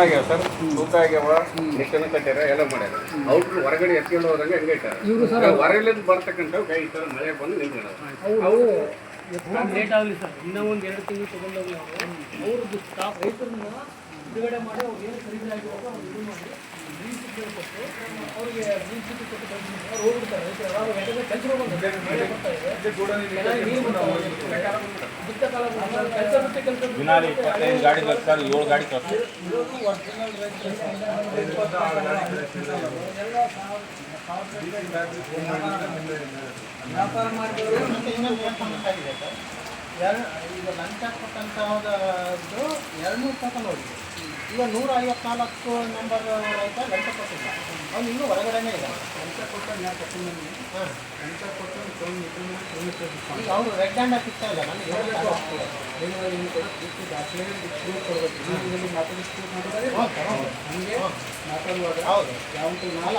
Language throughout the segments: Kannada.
ಆಗ್ಯಾವ ಸರ್. ತೂಕ ಆಗ್ಯಾವ ಎಷ್ಟನ್ನು ಕಟ್ಟ್ಯಾರ ಎಲ್ಲ ಮಾಡ್ಯಾರ ಅವ್ರು ಹೊರಗಡೆ ಎತ್ಕೊಂಡು ಹೋದಂಗೆ ಹಂಗೆ ಇಟ್ಟಾರ. ಹೊರಗಡೆ ಬರ್ತಕ್ಕಂಥ ಕೈ ಈ ಥರ ಮಳೆ ಬಂದು ನಿಂತ್ಕೊಳ್ಳೋದು ಅವರು ಲೇಟ್ ಆಗಲಿ ಸರ್. ಇನ್ನೂ ಒಂದು ಎರಡು ತಿಂಗಳು ತೊಗೊಂಡೋಗಿ ನಾವು ಅವ್ರದ್ದು ಸ್ಟಾಫ್ ರೈತರನ್ನ ಬಿಡುಗಡೆ ಮಾಡಿ ಅವ್ರು ಏನು ಖರೀದಿ ಆಗಿರೋದು ಅವ್ರು ಇದು ಮಾಡಿ ಗ್ರೀನ್ ಸಿಗ್ನಲ್ ಕೊಟ್ಟು ಅವ್ರಿಗೆ ಗ್ರೀನ್ ಸಿಗ್ನಲ್ ಕೊಟ್ಟು ಬಂದು ಅವ್ರು ಹೋಗ್ಬಿಡ್ತಾರೆ. ರೈತರು ಯಾವಾಗ ಕೆಲಸ ಬಂದು ಬರ್ತಾ ಇದೆ. ಚೆನ್ನಾಗಿ ನೀರು ಬರ್ತಾ ಇದೆ. ಬಿತ್ತ ಕಾಲ ಬಂದಾಗ ಕೆಲಸ ಬಿಟ್ಟು ಕೆಲಸ ದಿನಾಲಿ ಇಪ್ಪತ್ತೈದು ಗಾಡಿ ಬರ್ತಾರೆ ಏಳು ಗಾಡಿ ಕಳ್ಸ್ತಾರೆ ವ್ಯಾಪಾರ ಮಾಡಿದವರು ಎರಡು ಈಗ ಲಂಚ ಕೊಟ್ಟಂತಹದ್ದು ಎರಡುನೂರು ತಗೊಂಡು ಹೋಗಿದೆ ಈಗ ನೂರ ಐವತ್ನಾಲ್ಕು ನಂಬರ್ ರೈತ ಲಂಚ ಕೊಟ್ಟಿಲ್ಲ. ಅವ್ನು ಇನ್ನೂ ಹೊರಗಡೆನೇ ಇಲ್ಲ. ಲಂಚ ಕೊಟ್ಟು ಹಾಂ. ಈಗ ಅವರು ರೆಡ್ ಹ್ಯಾಂಡ್ ಸಿಗ್ತಾ ಇಲ್ಲ. ನನಗೆ ಹೇಳಲಿಕ್ಕೆ ಆಗ್ತಿಲ್ಲ. ಹ್ಞೂ, ಹೌದು. ಯಾವ ಅಲ್ಲ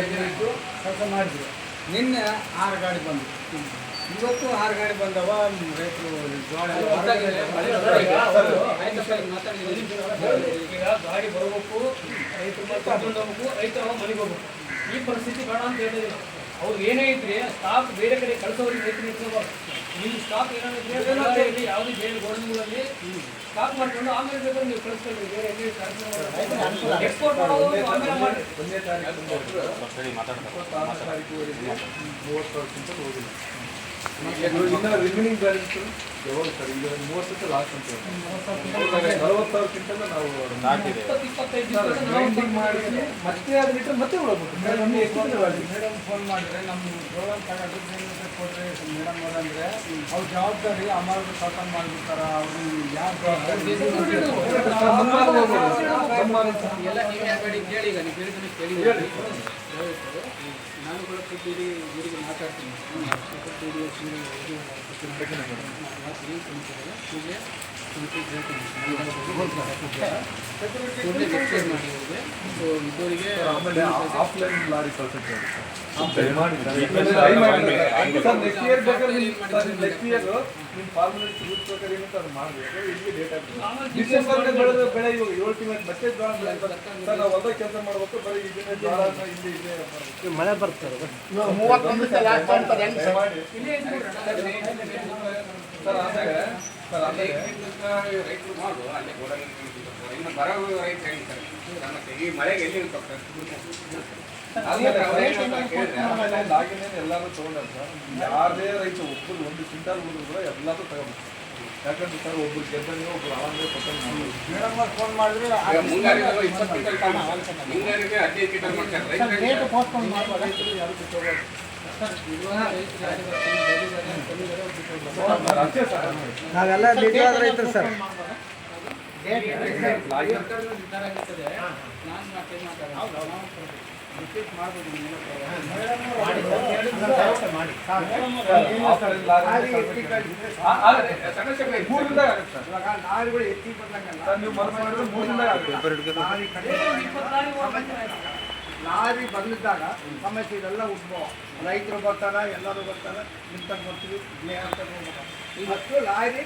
ಎದ್ದು ಕೆಲಸ ಮಾಡಿದ್ರು. ನಿನ್ನೆ ಆರು ಗಾಡಿ ಬಂದು ಇವತ್ತು ಆರು ಗಾಡಿ ಬಂದವ ರೈತರು ಜೋಳ ಈಗ ಗಾಡಿ ಬರಬೇಕು ರೈತರು ಕರ್ಕೊಂಡು ಹೋಗ್ಬೇಕು ರೈತರ ಮನೆಗೆ ಹೋಗ್ಬೇಕು. ಈ ಪರಿಸ್ಥಿತಿ ಬೇಡ ಅಂತ ಹೇಳಿದ್ರು. ಅವ್ರು ಏನೇ ಇದ್ರೆ ಸ್ಟಾಫ್ ಬೇರೆ ಕಡೆ ಕಳಿಸೋರಿಗೆ ರೈತರು ನಿಮ್ಮ ಸ್ಟಾಕ್ ಏನಾದ್ರೆ ಯಾವುದೇ ಬೇರೆ ಗೋಡನ್ಗಳಲ್ಲಿ ಸ್ಟಾಕ್ ಮಾಡ್ಕೊಂಡು ಆಮೇಲೆ ಬೇಕಾದ್ರೆ ನೀವು ಕಳಿಸ್ಕೊಳ್ಳಿ ಬೇರೆ ಎಲ್ಲಿ ಎಕ್ಸ್ಪೋರ್ಟ್ ಮಾಡೋದು ಆಮೇಲೆ ಮಾಡಿ ಸರಿ ಮಾತಾಡ್ತಾರೆ. ರಿಮೈನಿಂಗ್ ಬ್ಯಾಲೆನ್ಸ್ ಯಾವಾಗ ಸರ್ ಈಗ ಮೂವತ್ತು ಲಾಸ್ಟ್ ಅಂತ ನಲವತ್ತು ಸಾವಿರ ಕ್ವಿಂಟಲ್ ನಾವು ಮತ್ತೆ ಅದು ಮತ್ತೆ ಮೇಡಮ್ ಮೇಡಮ್ ಫೋನ್ ಮಾಡಿದ್ರೆ ನಮ್ಮ ತಗೊಂಡು ಕೊಟ್ಟರೆ ಮೇಡಮ್ ಅವರಂದ್ರೆ ಅವ್ರ ಜವಾಬ್ದಾರಿ ಅಮೌಂಟ್ ಖಾತಮ್ ಮಾಡಿಬಿಡ್ತಾರ ಅವರು ಯಾರು ಎಲ್ಲ ನೀವು ಯಾಕಡೆ ಕೇಳಿ ಈಗ ನೀವು ಕೇಳಿ ನಾನು ಕೂಡ ಮಾತಾಡ್ತೀನಿ ಕೊಟ್ಟಿರಿ ಕೂಡಲೇ ಕೂಡಲೇ ಎಕ್ಸ್ಚೇಂಜ್ ಮಾಡಿ ಇವ್ರಿಗೆ ಸೊ ಇದ್ದವರಿಗೆ ಆಮೇಲೆ ಆಫ್ಲೈನ್ ಲಾರಿ ಕಳ್ಸುತ್ತೆ ಮಾಡಿ. ಸರ್ ನೆಕ್ಸ್ಟ್ ಇಯರ್ ಬೇಕಾದ್ರೆ ನೆಕ್ಸ್ಟ್ ಇಯರ್ ನಿಮ್ಮ ಫಾರ್ಮುಲೇಟ್ ರೂಟ್ ಪ್ರಕಾರ ಏನಂತ ಅದು ಮಾಡಬೇಕು ಇಲ್ಲಿ ಡೇಟ್ ಆಗ್ತದೆ ಡಿಸೆಂಬರ್ ಬೆಳೆದ ಬೆಳೆ ಇವಾಗ ಏಳು ತಿಂಗಳು ಮತ್ತೆ ಜೋಳ ಬೆಳೆ ಸರ್ ನಾವು ಹೊಸ ಕೆಲಸ ಮಾಡ್ಬೇಕು ಬರೀ ಇದನ್ನ ಜೋಳ ಇಲ್ಲಿ ಇದೆ ಮಾಡ್ಬೇಕು. ಮಳೆ ಬರ್ತಾರೆ ಮೂವತ್ತೊಂದು ಲಾಸ್ಟ್ ಅಂತ ಹೆಂಗೆ ಸರ್ ಮಾಡಿ ಸರ್ ಆದಾಗ ಸರ್ ರೈತರು ಮಾಡು ಅಲ್ಲೇ ಗೋಡಾಗಿ ಇನ್ನು ಬರೋ ರೈತ ಹೆಂಗೆ ಸರ್ ಈ ಮಳೆಗೆ ಎಲ್ಲಿ ಹೋಗ್ತಾರೆ ಆಮೇಲೆ ಆಮೇಲೆ ಲಾಗಿನ್ ಎಲ್ಲಾರು ತಗೊಂಡಾರ ಸರ್ ಯಾರದೇ ರೈತ ಒಬ್ಬರು ಒಂದು ಕ್ವಿಂಟಲ್ ಕೂಡ ಎಲ್ಲಾರು ತಗೋಬೇಕು ಯಾಕಂದ್ರೆ ಸರ್ ಒಬ್ರು ಗೆದ್ದಂಗೆ ಒಬ್ರು ಆಳಂದ್ರೆ ಕೊಟ್ಟಂಗೆ ಮೇಡಮ್ ಫೋನ್ ಮಾಡಿದ್ರೆ ಮುಂಗಾರಿಗೆ ಇಪ್ಪತ್ತು ಕ್ವಿಂಟಲ್ ತಗೊಂಡು ಮುಂಗಾರಿಗೆ ಹದಿನೈದು ಕ್ವಿಂಟಲ್ ಮಾಡ್ತಾರೆ ರೈತರು ಯಾರು ನಾವೆಲ್ಲ ಬೇಕಾದ ರೈತರು ಸರ್. ಡೇಟ್ ಲಾರಿ ಬಂದಿದ್ದಾಗ ಸಮಸ್ಯೆ ಇದೆಲ್ಲ ಉದ್ಭವ ರೈತರು ಬರ್ತಾರ ಎಲ್ಲರೂ ಬರ್ತಾರೆ ನಿಂತಾಗ ಬರ್ತೀವಿ ಇಲ್ಲೇ ಅಂತ ಹೋಗ್ಬೇಕು ಇವತ್ತು ಲಾರಿ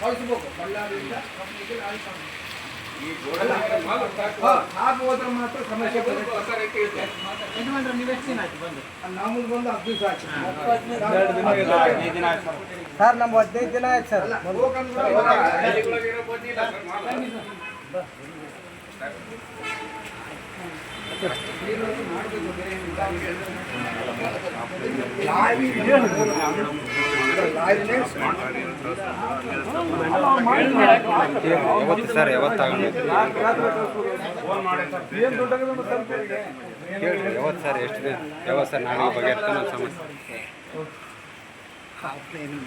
ಕಳಿಸ್ಬೇಕು ಬಳ್ಳಾರಿಯಿಂದ ಕಂಪ್ನಿಗೆ ಲಾರಿ ಕಳಿಸ್ಬೇಕು. ಹಾಗೆ ಹೋದ್ರೆ ಮಾತ್ರ ಸಮಸ್ಯೆ ನಮಗೆ ಬಂದು ಹತ್ತು ದಿವಸ ಆಯ್ತು. ಸರ್. ಸರ್. ನಮ್ಮ ಹದಿನೈದು ದಿನ ಆಯ್ತು ಸರ್ ಇರೋ ಬದ್ಲಿ ಇಲ್ಲ ಸರ್ ಮಾಲು. ಯಾವತ್ತು ಸರ್ ಯಾವತ್ತು ಯಾವತ್ತು ಸರ್ ಎಷ್ಟು ದಿನ? ಯಾವತ್ತು ಸರ್ ನಾನು ಬಗ್ಗೆ ಇರ್ತೇನೆ ಸಮಸ್ಯೆ ಏನು